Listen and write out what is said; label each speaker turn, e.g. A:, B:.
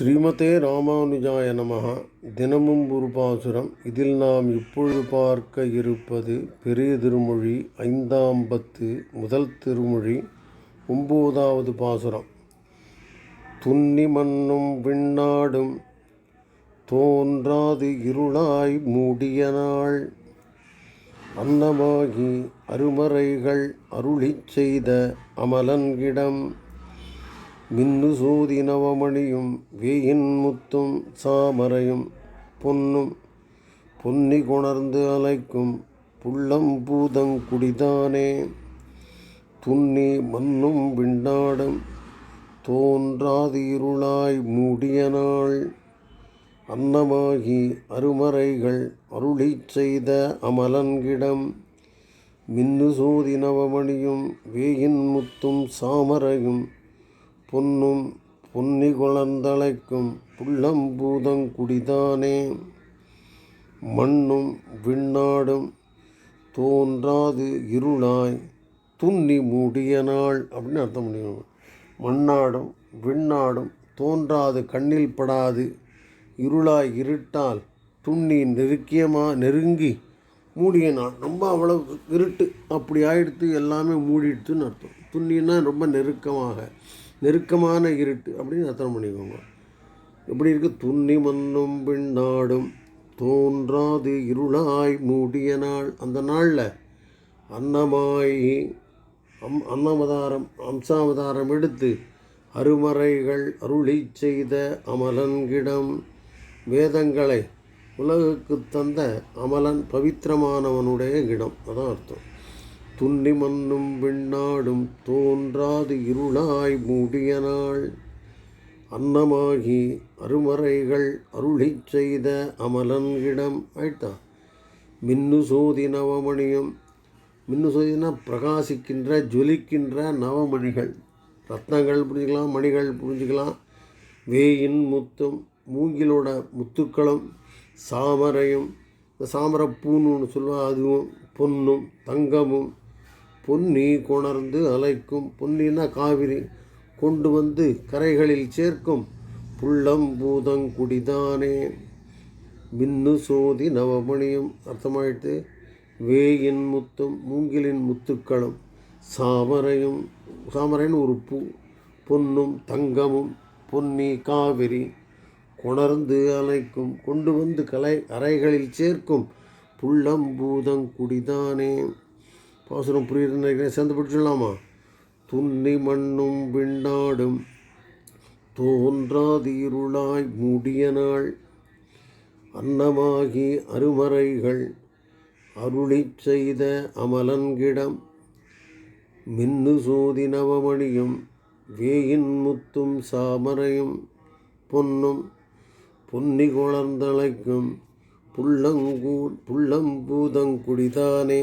A: ஸ்ரீமதே ராமானுஜாய நமக தினமும் ஒரு பாசுரம் இதில் நாம் இப்பொழுது பார்க்க இருப்பது பெரிய திருமொழி ஐந்தாம் பத்து முதல் திருமொழி ஒம்போதாவது பாசுரம். துன்னி மண்ணும் விண்ணாடும் தோன்றாது இருளாய் மூடிய நாள். அன்னமாகி அருமறைகள் அருளிச் செய்த அமலன்கிடம் மின்னு சூதி நவமணியும் வேயின் முத்தும் சாமரையும் பொன்னும் பொன்னி கொணர்ந்து அலைக்கும் புள்ளம் பூதங்குடிதானே துன்னி மண்ணும் விண்டாடும் தோன்றாது இருளாய் மூடிய நாள். அன்னமாகி அருமறைகள் அருளி செய்த அமலன்கிடம் மின்னு சோதி நவமணியும் வேயின் முத்தும் சாமரையும் பொன்னும் பொன்னி குளந்தழைக்கும் புள்ளம்பூதங்குடிதானே மண்ணும் விண்ணாடும் தோன்றாது இருளாய். துன்னி மூடிய நாள் அப்படின்னு அர்த்தம் முடியும் மண்ணாடும் விண்ணாடும் தோன்றாது கண்ணில் படாது இருளாய் இருட்டால் துண்ணி நெருக்கியமாக நெருங்கி மூடிய நாள். ரொம்ப அவ்வளவு இருட்டு. அப்படி ஆயிடுத்து எல்லாமே மூடிடுத்துன்னு அர்த்தம். துண்ணின்னா ரொம்ப நெருக்கமாக. நெருக்கமான இருட்டு அப்படின்னு அர்த்தம் பண்ணிக்கோங்க. எப்படி இருக்கு? துண்ணி மண்ணும் பின்னாடும் தோன்றாது இருளாய் மூடிய நாள். அந்த நாளில் அன்னமாய் அம் அன்னவதாரம் அம்சாவதாரம் எடுத்து அருமறைகள் அருளி செய்த அமலன்கிடம் வேதங்களை உலகுக்கு தந்த அமலன் பவித்திரமானவனுடைய இடம் அதான் அர்த்தம். துன்னி மன்னும் விண்ணாடும் தோன்றாது இருளாய் மூடிய நாள். அன்னமாகி அருமறைகள் அருளிச் செய்த அமலன்கிடம் ஆயிட்டா? மின்னு சோதி நவமணியும் மின்னு சோதினா பிரகாசிக்கின்ற ஜொலிக்கின்ற நவமணிகள். ரத்னங்கள் புரிஞ்சுக்கலாம் மணிகள் புரிஞ்சுக்கலாம். வேயின் முத்தும் மூங்கிலோட முத்துக்களும் சாமரையும் இந்த சாமரப்பூன்னு ஒன்று சொல்லுவாள் அதுவும் பொன்னும் தங்கமும் பொன்னி கொணர்ந்து அலைக்கும் பொன்னினா காவிரி கொண்டு வந்து கரைகளில் சேர்க்கும். புள்ளம் பூதங்குடிதானே மின்னு சோதி நவமணியும் அர்த்தமாயிட்டு வேயின் முத்தும் மூங்கிலின் முத்துக்களும் சாமரையும் சாமரைன்னு ஒரு பூ பொன்னும் தங்கமும் பொன்னி காவிரி கொணர்ந்து அலைக்கும் கொண்டு வந்து கலை அறைகளில் சேர்க்கும். புள்ளம் புள்ளம்பூதங்குடிதானே பாசுரம் புரியுதுன்னு நினைக்கிறேன் சேர்ந்து படிச்சிடலாமா துன்னி மண்ணும் விண்ணாடும் தோன்றாது இருளாய் மூடிய நாள். அன்னமாகி அருமறைகள் அருளி செய்த அமலன்கிடம் மின்னு சோதி நவமணியும் வேயின் முத்தும் சாமரையும் பொன்னும் பொன்னி குளர்ந்தழைக்கும் புள்ளங்கூ புள்ளம்பூதங்குடிதானே.